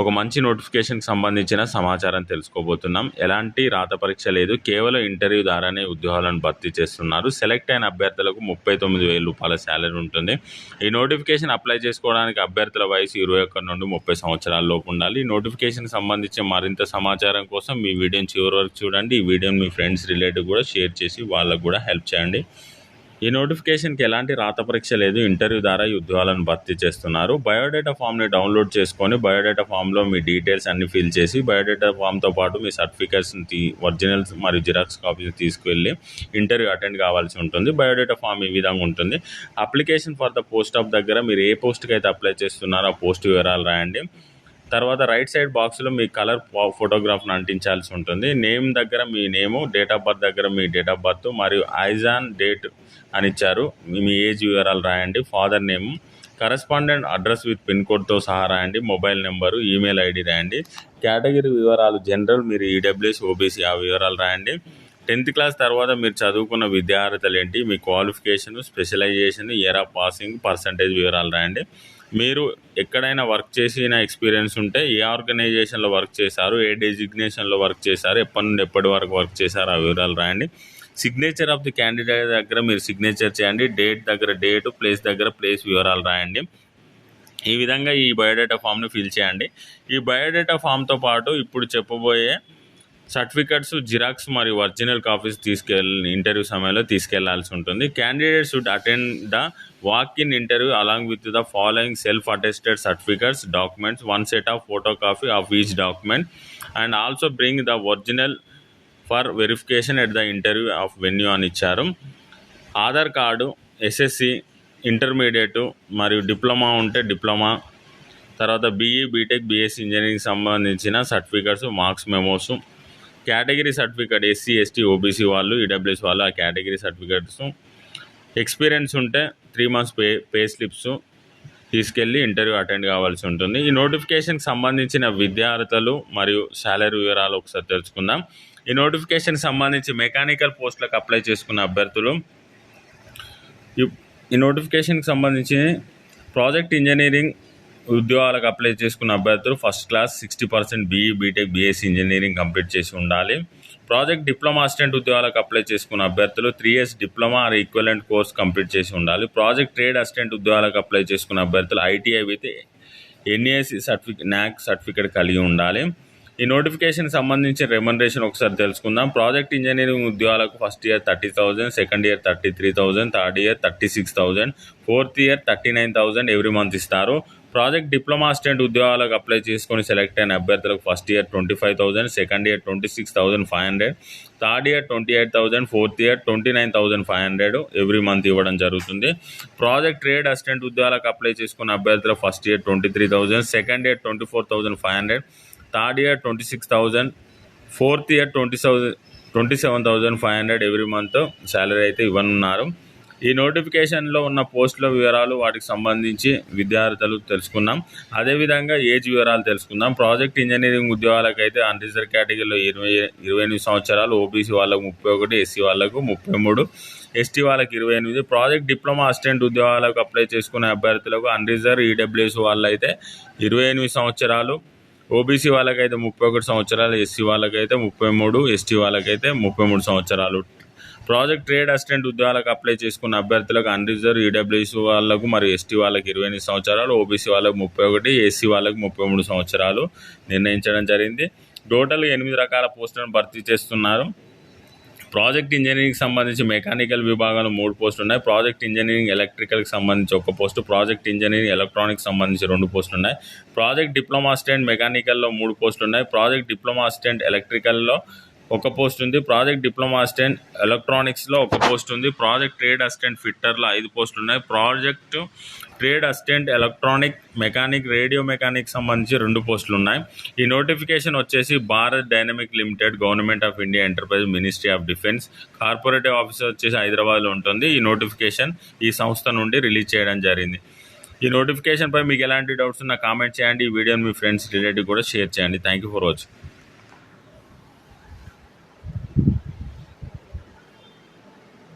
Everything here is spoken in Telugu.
ఒక మంచి నోటిఫికేషన్కి సంబంధించిన సమాచారం తెలుసుకోబోతున్నాం. ఎలాంటి రాత పరీక్ష లేదు. కేవలం ఇంటర్వ్యూ ద్వారానే ఉద్యోగాలను భర్తీ చేస్తున్నారు. సెలెక్ట్ అయిన అభ్యర్థులకు ముప్పై తొమ్మిది వేల రూపాయల శాలరీ ఉంటుంది. ఈ నోటిఫికేషన్ అప్లై చేసుకోవడానికి అభ్యర్థుల వయసు ఇరవై ఒక్క నుండి ముప్పై సంవత్సరాల లోపు ఉండాలి. ఈ నోటిఫికేషన్ సంబంధించిన మరింత సమాచారం కోసం మీ వీడియోని చివరి వరకు చూడండి. ఈ వీడియోని మీ ఫ్రెండ్స్ రిలేటివ్ కూడా షేర్ చేసి వాళ్ళకు కూడా హెల్ప్ చేయండి. ఈ నోటిఫికేషన్కి ఎలాంటి రాత పరీక్ష లేదు. ఇంటర్వ్యూ ద్వారా ఈ ఉద్యోగాలను భర్తీ చేస్తున్నారు. బయోడేటా ఫామ్ని డౌన్లోడ్ చేసుకొని బయోడేటా ఫామ్లో మీ డీటెయిల్స్ అన్ని ఫిల్ చేసి బయోడేటా ఫామ్తో పాటు మీ సర్టిఫికేట్స్ని తీ ఒరిజినల్స్ మరియు జిరాక్స్ కాపీస్ తీసుకువెళ్ళి ఇంటర్వ్యూ అటెండ్ కావాల్సి ఉంటుంది. బయోడేటా ఫామ్ ఈ విధంగా ఉంటుంది. Application for the post of దగ్గర మీరు ఏ పోస్ట్కి అయితే అప్లై చేస్తున్నారో ఆ పోస్ట్ వివరాలు రాయండి. తర్వాత రైట్ సైడ్ బాక్స్లో మీ కలర్ ఫోటోగ్రాఫ్ను అంటించాల్సి ఉంటుంది. నేమ్ దగ్గర మీ నేము డేట్ ఆఫ్ బర్త్ దగ్గర మీ డేట్ ఆఫ్ బర్త్ మరియు ఐజాన్ డేట్ అని ఇచ్చారు. మీ- ఏజ్ వివరాలు రాయండి. Father name correspondent address with pin కోడ్తో సహా రాయండి. మొబైల్ నెంబరు ఈమెయిల్ ఐడి రాయండి. కేటగిరీ వివరాలు జనరల్ మీరు ఈడబ్ల్యూఎస్ ఓబీసీ ఆ వివరాలు రాయండి. టెన్త్ క్లాస్ తర్వాత మీరు చదువుకున్న విద్యార్హతలు ఏంటి? మీ qualification specialisation year of passing percentage వివరాలు రాయండి. మీరు ఎక్కడైనా వర్క్ చేసిన ఎక్స్పీరియన్స్ ఉంటే ఏ ఆర్గనైజేషన్లో వర్క్ చేశారు ఏ డెసిగ్నేషన్లో వర్క్ చేశారు ఎప్పటి నుండి ఎప్పటి వరకు వర్క్ చేశారు ఆ వివరాలు రాయండి. సిగ్నేచర్ ఆఫ్ ది క్యాండిడేట్ దగ్గర మీరు సిగ్నేచర్ చేయండి డేట్ దగ్గర డేట్ ప్లేస్ దగ్గర ప్లేస్ వివరాలు రాయండి. ఈ విధంగా ఈ బయోడేటా ఫామ్ని ఫిల్ చేయండి. ఈ బయోడేటా ఫామ్తో పాటు ఇప్పుడు చెప్పబోయే సర్టిఫికెట్స్ జిరాక్స్ మరియు ఒరిజినల్ కాపీస్ తీసుకెళ్ళి ఇంటర్వ్యూ సమయంలో తీసుకెళ్ళాల్సి ఉంటుంది. Candidate should attend the walk in interview along with the following self attested certificates documents one set of photo copy of each document and also bring the original for verification at the interview of venue అని ఇచ్చారు ఆధార్ కార్డు ఎస్ఎస్సి ఇంటర్మీడియట్ మరియు డిప్లొమా ఉంటే డిప్లొమా తర్వాత బీఈ బీటెక్ బీఎస్సీ ఇంజనీరింగ్ సంబంధించిన certificates marks memos category certificate SC ST OBC వాళ్ళు ఈడబ్ల్యూఎస్ వాళ్ళు ఆ కేటగిరీ సర్టిఫికేట్స్. ఎక్స్పీరియన్స్ ఉంటే three months pay pay slips తీసుకెళ్ళి ఇంటర్వ్యూ అటెండ్ కావాల్సి ఉంటుంది. ఈ నోటిఫికేషన్కి సంబంధించిన విద్యార్థులు మరియు శాలరీ వివరాలు ఒకసారి తెలుసుకుందాం. ఈ నోటిఫికేషన్కి సంబంధించి మెకానికల్ పోస్టులకు అప్లై చేసుకున్న అభ్యర్థులు ఈ- ఈ నోటిఫికేషన్కి సంబంధించి ప్రాజెక్ట్ ఇంజనీరింగ్ ఉద్యోగాలకు అప్లై చేసుకున్న అభ్యర్థులు first class sixty percent BE BTech BSc engineering complete చేసి ఉండాలి. ప్రాజెక్ట్ డిప్లొమా అసిస్టెంట్ ఉద్యోగాలకు అప్లై చేసుకున్న అభ్యర్థులు three years diploma or equivalent course complete చేసి ఉండాలి. ప్రాజెక్ట్ ట్రేడ్ అసిస్టెంట్ ఉద్యోగాలకు అప్లై చేసుకున్న అభ్యర్థులు ITI with NAC certificate NAC certificate కలిగి ఉండాలి. ఈ నోటిఫికేషన్ సంబంధించిన రెమ్యునరేషన్ ఒకసారి తెలుసుకుందాం. ప్రాజెక్ట్ ఇంజనీరింగ్ ఉద్యోగాలకు first year thirty thousand second year thirty three thousand third year thirty six thousand fourth year thirty nine thousand every month ఇస్తారు. ప్రాజెక్ట్ డిప్లొమా అసిస్టెంట్ ఉద్యోగాలకు అప్లై చేసుకొని సెలెక్ట్ అయిన అభ్యర్థులకు first year twenty five thousand second year twenty six thousand five hundred third year twenty eight thousand fourth year twenty nine thousand five hundred every month ఇవ్వడం జరుగుతుంది. ప్రాజెక్ట్ ట్రేడ్ అసిస్టెంట్ ఉద్యోగాలకు అప్లై చేసుకున్న అభ్యర్థులకు first year twenty three thousand second year twenty four thousand five hundred third year twenty six thousand fourth year twenty thousand twenty seven thousand five hundred every month salary అయితే ఇవ్వనున్నారు. ఈ నోటిఫికేషన్లో ఉన్న పోస్టుల వివరాలు వాటికి సంబంధించి విద్యార్థులు తెలుసుకున్నాం అదేవిధంగా ఏజ్ వివరాలు తెలుసుకుందాం. ప్రాజెక్ట్ ఇంజనీరింగ్ ఉద్యోగాలకు అయితే అన్రిజర్వ్ కేటగిరీలో ఇరవై ఇరవై ఎనిమిది సంవత్సరాలు ఓబీసీ వాళ్ళకు ముప్పై ఒకటి ఎస్సీ వాళ్ళకు ముప్పై మూడు ఎస్టీ వాళ్ళకి ఇరవై ఎనిమిది. ప్రాజెక్ట్ డిప్లొమా అసిస్టెంట్ ఉద్యోగాలకు అప్లై చేసుకునే అభ్యర్థులకు అన్రిజర్వ్ ఈడబ్ల్యూఎస్ వాళ్ళు అయితే ఇరవై ఎనిమిది సంవత్సరాలు ఓబీసీ వాళ్ళకైతే ముప్పై ఒకటి సంవత్సరాలు ఎస్సీ వాళ్ళకైతే ముప్పై మూడు ఎస్టీ వాళ్ళకైతే ముప్పై మూడు సంవత్సరాలు. ప్రాజెక్ట్ ట్రేడ్ అసిస్టెంట్ ఉద్యోగాలకు అప్లై చేసుకున్న అభ్యర్థులకు అన్రిజర్వ్ ఈడబ్ల్యూఎస్ వాళ్ళకు మరియు ఎస్టీ వాళ్ళకి ఇరవై ఎనిమిది సంవత్సరాలు ఓబీసీ వాళ్ళకు ముప్పై ఒకటి ఎస్సీ వాళ్ళకు ముప్పై మూడు సంవత్సరాలు నిర్ణయించడం జరిగింది. టోటల్ ఎనిమిది రకాల పోస్టులను భర్తీ చేస్తున్నారు. ప్రాజెక్ట్ ఇంజనీరింగ్ సంబంధించి మెకానికల్ విభాగంలో మూడు పోస్టులు ఉన్నాయి. ప్రాజెక్ట్ ఇంజనీరింగ్ ఎలక్ట్రికల్కి సంబంధించి ఒక పోస్టు ప్రాజెక్ట్ ఇంజనీరింగ్ ఎలక్ట్రానిక్స్ సంబంధించి రెండు పోస్టులు ఉన్నాయి. ప్రాజెక్ట్ డిప్లొమా అసిస్టెంట్ మెకానికల్లో మూడు పోస్టులు ఉన్నాయి. ప్రాజెక్ట్ డిప్లొమా అసిస్టెంట్ ఎలక్ట్రికల్లో ఒక పోస్ట్ ఉంది ప్రాజెక్ట్ డిప్లొమా అసిస్టెంట్ ఎలక్ట్రానిక్స్లో ఒక పోస్ట్ ఉంది ప్రాజెక్ట్ ట్రేడ్ అసిస్టెంట్ ఫిట్టర్లో ఐదు పోస్టులు ఉన్నాయి. Project trade assistant electronic mechanic radio mechanic సంబంధించి రెండు పోస్టులు ఉన్నాయి. ఈ నోటిఫికేషన్ వచ్చేసి Bharat dynamic limited government of India enterprise ministry of defence corporative officer వచ్చేసి హైదరాబాద్లో ఉంటుంది. ఈ నోటిఫికేషన్ ఈ సంస్థ నుండి రిలీజ్ చేయడం జరిగింది. ఈ నోటిఫికేషన్ పై మీకు ఎలాంటి డౌట్స్ ఉన్నా కామెంట్ చేయండి. ఈ వీడియోని మీ ఫ్రెండ్స్ రిలేటివ్ కూడా షేర్ చేయండి. Thank you for watching